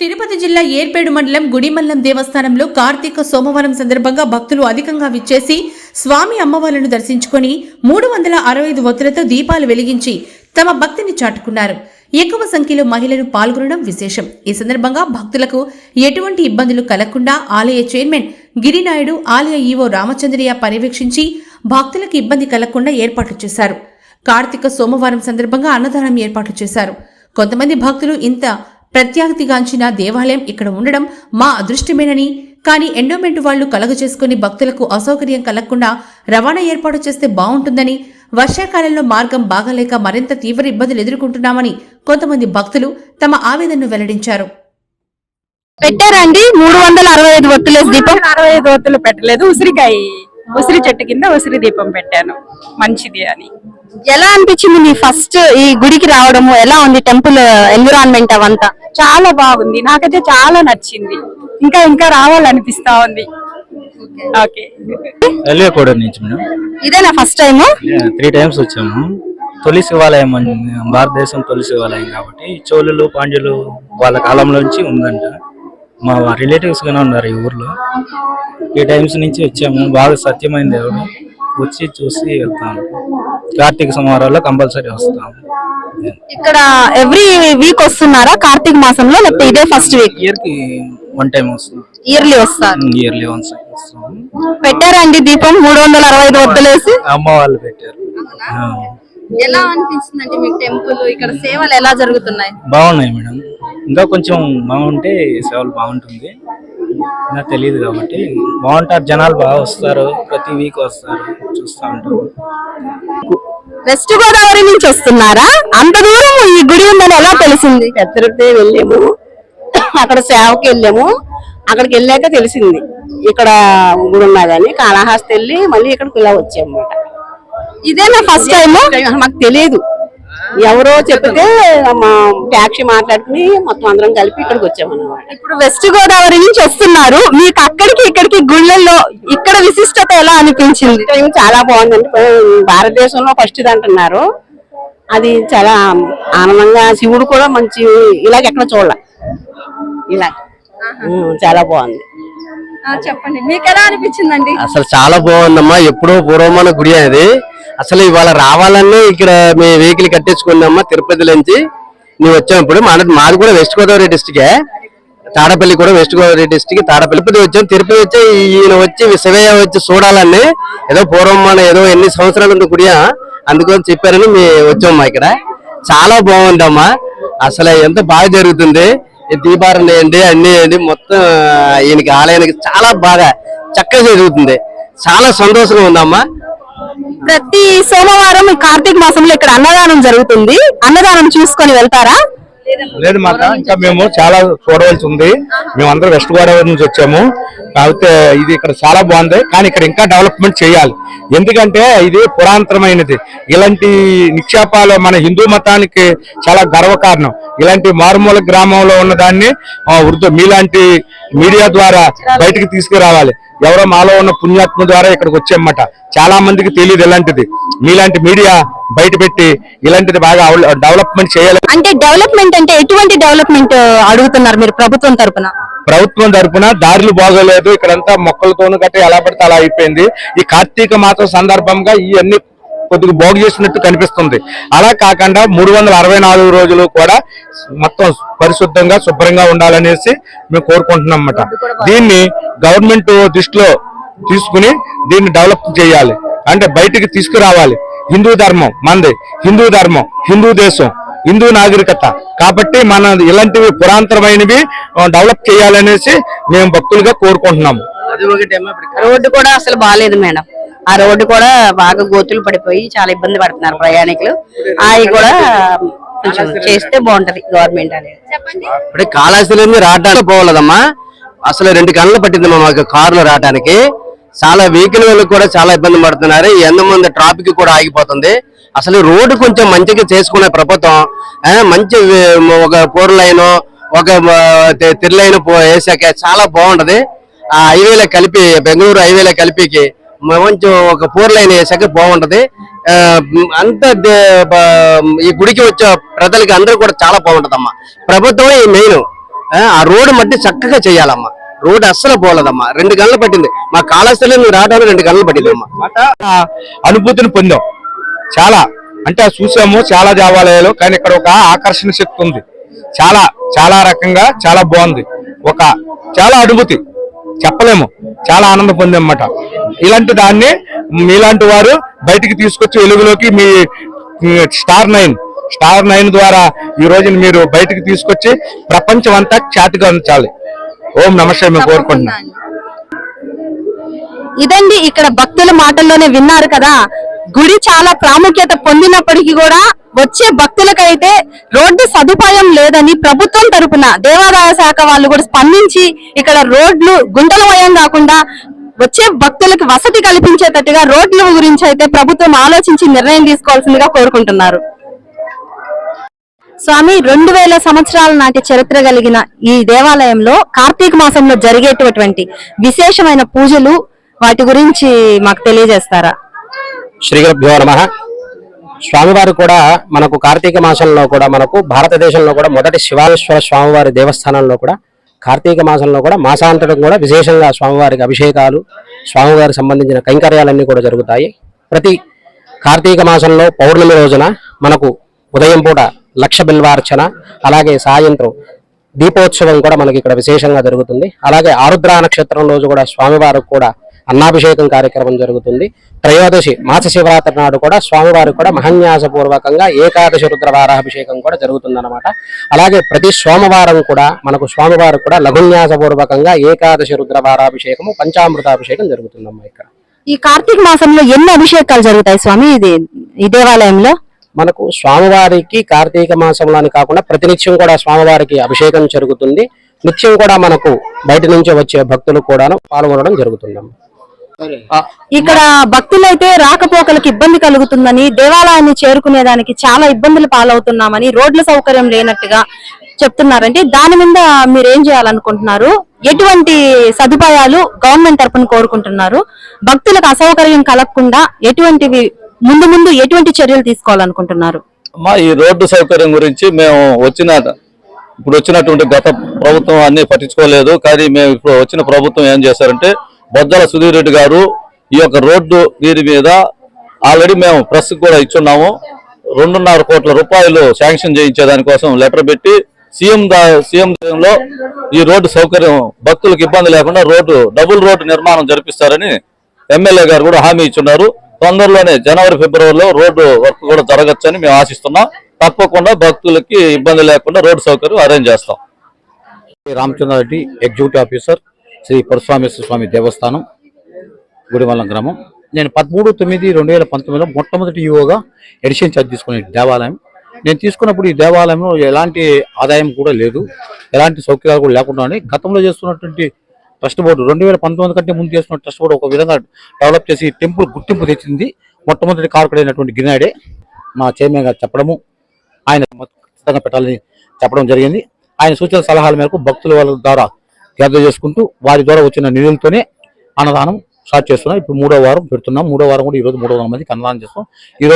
తిరుపతి జిల్లా ఏర్పేడు మండలం గుడిమల్లం దేవస్థానంలో కార్తీక సోమవారం సందర్భంగా భక్తులు అధికంగా విచ్చేసి స్వామి అమ్మవార్లను దర్శించుకొని మూడు వందల అరవై ఐదు ఒత్తులతో దీపాలు వెలిగించి తమ భక్తిని చాటుకున్నారు. ఎక్కువ సంఖ్యలో మహిళలు పాల్గొనడం విశేషం. ఈ సందర్భంగా భక్తులకు ఎటువంటి ఇబ్బందులు కలగకుండా ఆలయ చైర్మన్ గిరినాయుడు ఆలయ ఈవో రామచంద్రయ్య పర్యవేక్షించి భక్తులకు ఇబ్బంది కలగకుండా ఏర్పాట్లు చేశారు. కార్తీక సోమవారం సందర్భంగా అన్నదానం ఏర్పాట్లు చేశారు. కొంతమంది భక్తులు ఇంత ప్రత్యాగతిగాంచిన దేవాలయం ఇక్కడ ఉండడం మా అదృష్టమేనని. కానీ ఎండోమెంట్ వాళ్ళు కలగ చేసుకుని భక్తులకు అసౌకర్యం కలగకుండా రవాణా ఏర్పాటు చేస్తే బాగుంటుందని వర్షాకాలంలో మార్గం బాగాలేక మరింత తీవ్ర ఇబ్బందులు ఎదుర్కొంటున్నామని కొంతమంది భక్తులు తమ ఆవేదనను వెల్లడించారు. పెట్టారండి. మూడు వందల అరవై ఐదు ఒత్తులేసి దీపం. అరవై ఐదు ఒత్తులు పెట్టలేదు. ఉసిరికాయ ఉసిరి చెట్టు కింద ఉసిరి దీపం పెట్టాను. మంచిది అని. ఎలా అనిపించింది మీ ఫస్ట్ ఈ గుడికి రావడము? ఎలా ఉంది టెంపుల్ ఎన్విరాన్మెంట్ అవంతా? చాలా బాగుంది. నాకైతే చాలా నచ్చింది. ఇంకా ఇంకా రావాలనిపిస్తా ఉంది. ఓకే. ఎల్లియకోడ నుంచి మేడం. ఇదేనా ఫస్ట్ టైము? త్రీ టైమ్స్ వచ్చాము. తొలి శివాలయం అని భారతదేశం తొలి శివాలయం కాబట్టి చోళులు పాండ్యులు వాళ్ళ కాలంలో నుంచి ఉందంట. మా రిలేటివ్స్ గానే ఉన్నారు ఈ ఊర్లో. ఈ టైమ్స్ నుంచి వచ్చాము. బాగా సత్యమైన దేవుడు. వచ్చి చూసి వెళ్తాము. కార్తీక సోమవారాల్లో కంపల్సరీ వస్తాము. ఇక్కడ ఎవ్రీ వీక్ వస్తున్నారా కార్తీక మాసంలో లేకపోతే ఇదే ఫస్ట్ వీక్ ఇయర్కి వన్ టైం వస్తాం ఇయర్లీ వస్తారు ఇయర్లీ వన్స్ పెట్టారండి దీపం? మూడు వందల అరవై ఐదు ఒత్తులేసి అమ్మ వాళ్ళు పెట్టారు. ఎలా అనిపించిందండి మీకు టెంపుల్? ఇక్కడ సేవలు ఎలా జరుగుతున్నాయి? బాగున్నాయి మేడం. ఇంకా కొంచెం బాగుంటే సేవలు బాగుంటుంది. నాకు తెలియదు కాబట్టి బాగుంటారు జనాలు బాగా వస్తారు ప్రతి వీక్ వస్తారు చూస్తూ ఉంటారు. వెస్ట్ గోదావరి నుంచి వస్తున్నారా? అంత దూరం ఈ గుడి ఉందని ఎలా తెలిసింది? పెద్దరిపే వెళ్ళాము. అక్కడ సేవకి వెళ్ళాము. అక్కడికి వెళ్ళాక తెలిసింది. ఇక్కడ గుడి ఉన్నదని కాళహస్తి వెళ్ళి మళ్ళీ ఇక్కడికి ఇలా వచ్చాము ఇదేనా ఫస్ట్ టైం మాకు తెలియదు ఎవరో చెప్తే మా ట్యాక్సీ మాట్లాడుకుని మొత్తం అందరం కలిపి ఇక్కడికి వచ్చాము అన్నమాట ఇప్పుడు వెస్ట్ గోదావరి నుంచి వస్తున్నారు. మీకు అక్కడికి ఇక్కడికి గుళ్ళల్లో ఇక్కడ విశిష్టత ఎలా అనిపించింది? టైం చాలా బాగుందండి. భారతదేశంలో ఫస్ట్ ఇది అంటున్నారు. అది చాలా ఆనందంగా శివుడు కూడా మంచి ఇలాగ ఎక్కడ చూడాల. ఇలా. చాలా బాగుంది. చెప్పండి. మీకు ఎలా అనిపించిందండి? అసలు చాలా బాగుందమ్మా. ఎప్పుడో పూర్వమైన గుడి అది. అసలు ఇవాళ రావాలని ఇక్కడ మీ వెహికల్ కట్టించుకున్నామ్మా తిరుపతి నుంచి నువ్వు వచ్చినప్పుడు ఇప్పుడు మన మాది కూడా వెస్ట్ గోదావరి డిస్టికే తాడపల్లి కూడా వెస్ట్ గోదావరి డిస్టిక్ తాడపల్లి తిరుపతి వచ్చాం. తిరుపతి వచ్చి ఈయన వచ్చి శివయ్య వచ్చి చూడాలని ఏదో పూర్వం మన ఏదో ఎన్ని సంవత్సరాలు ఉంది గుడియా? అందుకని చెప్పారని మీ వచ్చామ్మా ఇక్కడ. చాలా బాగుందమ్మా. అసలు ఎంత బాగా జరుగుతుంది. ఈ దీపారం వేయండి అన్ని వేయండి మొత్తం ఈయనకి ఆలయానికి చాలా బాగా చక్కగా జరుగుతుంది. చాలా సంతోషంగా ఉందమ్మా. ప్రతి సోమవారం ఈ కార్తీక మాసంలో ఇక్కడ అన్నదానం జరుగుతుంది. అన్నదానం చూసుకొని వెళ్తారా? లేదు మాట ఇంకా మేము చాలా చూడవలసి ఉంది. మేమందరం వెస్ట్ గోదావరి నుంచి వచ్చాము. కాకపోతే ఇది ఇక్కడ చాలా బాగుంది. కానీ ఇక్కడ ఇంకా డెవలప్మెంట్ చేయాలి. ఎందుకంటే ఇది పురాతనమైనది. ఇలాంటి నిక్షేపాలు మన హిందూ మతానికి చాలా గర్వకారణం. ఇలాంటి మారుమూల గ్రామంలో ఉన్న దాన్ని ఆ, వృద్ధ మీలాంటి మీడియా ద్వారా బయటికి తీసుకురావాలి. ఎవరో మాలో ఉన్న పుణ్యాత్మ ద్వారా ఇక్కడికి వచ్చామన్నమాట. చాలా మందికి తెలియదు ఇలాంటిది. మీలాంటి మీడియా బయట పెట్టి ఇలాంటిది బాగా డెవలప్మెంట్ చేయాలి. అంటే డెవలప్మెంట్ అంటే ఎటువంటి డెవలప్మెంట్ అడుగుతున్నారు మీరు ప్రభుత్వం తరపున? ప్రభుత్వం తరపున దారులు బాగోలేదు ఇక్కడంతా మొక్కలతోను గట్టి ఎలా పడితే అలా అయిపోయింది. ఈ కార్తీక మాసం సందర్భంగా ఈ అన్ని కొద్దిగా బాగు చేసినట్టు కనిపిస్తుంది. అలా కాకుండా మూడు వందల అరవై నాలుగు రోజులు కూడా మొత్తం పరిశుద్ధంగా శుభ్రంగా ఉండాలనేసి మేము కోరుకుంటున్నాం అన్నమాట. దీన్ని గవర్నమెంట్ దృష్టిలో తీసుకుని దీన్ని డెవలప్ చేయాలి. అంటే బయటికి తీసుకురావాలి. హిందూ ధర్మం మంది. హిందూ ధర్మం హిందూ దేశం హిందూ నాగరికత. కాబట్టి మన ఇలాంటివి పురాతనమైనవి ఆ, డెవలప్ చేయాలనేసి మేము భక్తులుగా కోరుకుంటున్నాము రోడ్డు కూడా అసలు బాగాలేదు మేడం. ఆ రోడ్డు కూడా బాగా గోతులు పడిపోయి చాలా ఇబ్బంది పడుతున్నారు ప్రయాణికులు. అవి కూడా కొంచెం చేస్తే బాగుంటది గవర్నమెంట్ అనేది. నుంచి రావడానికి పోవాలదమ్మా అసలు రెండు గంటలు పట్టింది మాకు కారులో రావడానికి చాలా వెహికల్ వాళ్ళకి కూడా చాలా ఇబ్బంది పడుతున్నారు. ఎండ మంది ట్రాఫిక్ కూడా ఆగిపోతుంది. అసలు రోడ్డు కొంచెం మంచిగా చేసుకునే ప్రభుత్వం మంచి ఒక ఫోర్ లైన్ ఒక తిర్లైన్ వేసాక చాలా బాగుంటది. ఆ హైవేలో కలిపి బెంగళూరు హైవేలో కలిపికి కొంచెం ఒక ఫోర్ లైన్ వేసాక బాగుంటది. అంత ఈ గుడికి వచ్చే ప్రజలకి అందరూ కూడా చాలా బాగుంటదమ్మా. ప్రభుత్వం మెయిన్. ఆ, ఆ రోడ్డు మట్టి చక్కగా చేయాలమ్మా. రోడ్డు అస్సలు పోలేదమ్మా. రెండు గంటలు పట్టింది. మా కాళహస్తిలో నువ్వు రావడానికి రెండు గంటలు పట్టిందమ్మా. ఆ అనుభూతిని పొందాం. చాలా. అంటే అది చూసాము చాలా దేవాలయాలు కానీ ఇక్కడ ఒక ఆకర్షణ శక్తి ఉంది. చాలా చాలా రకంగా చాలా బాగుంది. ఒక చాలా అనుభూతి. చెప్పలేము. చాలా ఆనందం పొందమాట ఇలాంటి దాన్ని మీలాంటి వారు బయటికి తీసుకొచ్చి వెలుగులోకి మీ మీ స్టార్ నైన్ స్టార్ నైన్ ద్వారా ఈ రోజున మీరు బయటికి తీసుకొచ్చి ప్రపంచం అంతా ఖ్యాతిగా ఉంచాలి. ఓం నమస్తే మేము ఇదండి ఇక్కడ భక్తుల మాటల్లోనే విన్నారు కదా. గుడి చాలా ప్రాముఖ్యత పొందినప్పటికీ కూడా వచ్చే భక్తులకైతే రోడ్డు సదుపాయం లేదని ప్రభుత్వం తరపున దేవాదాయ శాఖ వాళ్ళు కూడా స్పందించి ఇక్కడ రోడ్లు గుంటలమయం కాకుండా వచ్చే భక్తులకు వసతి కల్పించేటట్టుగా రోడ్ల గురించి అయితే ప్రభుత్వం ఆలోచించి నిర్ణయం తీసుకోవాల్సిందిగా కోరుకుంటున్నారు. స్వామి రెండు వేల సంవత్సరాల నాటి చరిత్ర కలిగిన ఈ దేవాలయంలో కార్తీక మాసంలో జరిగేటటువంటి విశేషమైన పూజలు వాటి గురించి మాకు తెలియజేస్తారా? శ్రీ గురుభ్యో నమ. స్వామివారు కూడా మనకు కార్తీక మాసంలో కూడా మనకు భారతదేశంలో కూడా మొదటి శివాలేశ్వర స్వామివారి దేవస్థానంలో కూడా కార్తీక మాసంలో కూడా మాసాంతరం కూడా విశేషంగా స్వామివారికి అభిషేకాలు స్వామివారికి సంబంధించిన కైంకర్యాలన్నీ కూడా జరుగుతాయి. ప్రతి కార్తీక మాసంలో పౌర్ణమి రోజున మనకు ఉదయం పూట లక్ష బిల్వార్చన అలాగే సాయంత్రం దీపోత్సవం కూడా మనకి ఇక్కడ విశేషంగా జరుగుతుంది. అలాగే ఆరుద్ర నక్షత్రం రోజు కూడా స్వామివారికి కూడా అన్నాభిషేకం కార్యక్రమం జరుగుతుంది. త్రయోదశి మాస శివరాత్రి నాడు కూడా స్వామివారికి కూడా మహన్యాస పూర్వకంగా ఏకాదశి రుద్ర వారాభిషేకం కూడా జరుగుతుందన్నమాట. అలాగే ప్రతి సోమవారం కూడా మనకు స్వామివారికి కూడా లఘున్యాస పూర్వకంగా ఏకాదశి రుద్ర వారాభిషేకము పంచామృతాభిషేకం జరుగుతుందమ్మా ఇక్కడ. ఈ కార్తీక మాసంలో ఎన్ని అభిషేకాలు జరుగుతాయి స్వామి? ఇది ఈ దేవాలయంలో? మనకు స్వామివారికి కార్తీక మాసంలోని కాకుండా ప్రతినిత్యం కూడా స్వామివారికి అభిషేకం జరుగుతుంది. నిత్యం కూడా మనకు బయట నుంచి వచ్చే భక్తులు కూడా పాల్గొనడం జరుగుతుందమ్మా. ఇక్కడ భక్తులైతే రాకపోకలకు ఇబ్బంది కలుగుతుందని దేవాలయాన్ని చేరుకునేదానికి చాలా ఇబ్బందులు పాలవుతున్నామని రోడ్ల సౌకర్యం లేనట్టుగా చెప్తున్నారంటే దాని మీద మీరు ఏం చేయాలనుకుంటున్నారు? ఎటువంటి సదుపాయాలు గవర్నమెంట్ తరపున కోరుకుంటున్నారు? భక్తులకు అసౌకర్యం కలగకుండా ఎటువంటివి ముందు ముందు ఎటువంటి చర్యలు తీసుకోవాలనుకుంటున్నారు? అమ్మా ఈ రోడ్డు సౌకర్యం గురించి మేము వచ్చిన ఇప్పుడు వచ్చినటువంటి గత ప్రభుత్వం అన్ని పట్టించుకోలేదు. కానీ మేము ఇప్పుడు వచ్చిన ప్రభుత్వం ఏం చేశారంటే బొజ్జల సుధీర్ రెడ్డి గారు ఈ యొక్క రోడ్డు దీని మీద ఆల్రెడీ మేము ప్రెస్ కూడా ఇచ్చున్నాము. రెండున్నర కోట్ల రూపాయలు శాంక్షన్ చేయించే దానికోసం లెటర్ పెట్టి సీఎం దా- సీఎం లో ఈ రోడ్డు సౌకర్యం భక్తులకు ఇబ్బంది లేకుండా రోడ్డు డబుల్ రోడ్డు నిర్మాణం జరిపిస్తారని ఎమ్మెల్యే గారు కూడా హామీ ఇచ్చున్నారు. తొందరలోనే జనవరి ఫిబ్రవరిలో రోడ్డు వర్క్ కూడా జరగచ్చని మేము ఆశిస్తున్నాం. తప్పకుండా భక్తులకి ఇబ్బంది లేకుండా రోడ్డు సౌకర్యం అరేంజ్ చేస్తాం. రామచంద్ర రెడ్డి ఎగ్జిక్యూటివ్ ఆఫీసర్ శ్రీ పరశురామేశ్వర స్వామి దేవస్థానం గుడిమల్లం గ్రామం. నేను పదమూడు తొమ్మిది రెండు వేల పంతొమ్మిదిలో మొట్టమొదటి యువగా ఎడిషన్ ఛార్జ్ తీసుకునే దేవాలయం. నేను తీసుకున్నప్పుడు ఈ దేవాలయంలో ఎలాంటి ఆదాయం కూడా లేదు ఎలాంటి సౌకర్యాలు కూడా లేకుండా గతంలో చేస్తున్నటువంటి ట్రస్ట్ బోర్డు. రెండు వేల పంతొమ్మిది కంటే ముందు చేసిన ట్రస్ట్ బోర్డు ఒక విధంగా డెవలప్ చేసి టెంపుల్ గుర్తింపు తెచ్చింది. మొట్టమొదటి కారకుడైనటువంటి గిరినాడే మా చైర్మన్ గారు చెప్పడము. ఆయన ఖచ్చితంగా పెట్టాలని చెప్పడం జరిగింది. ఆయన సూచన సలహాల మేరకు భక్తుల వాళ్ళ ద్వారా గ్యాదర్ చేసుకుంటూ వారి ద్వారా వచ్చిన నిధులతోనే అన్నదానం స్టార్ట్ చేస్తున్నాం. ఇప్పుడు మూడో వారం పెడుతున్నాం. మూడో వారం కూడా ఈ రోజు మూడో వందల మందికి అన్నదానం చేస్తాం. ఈ రోజు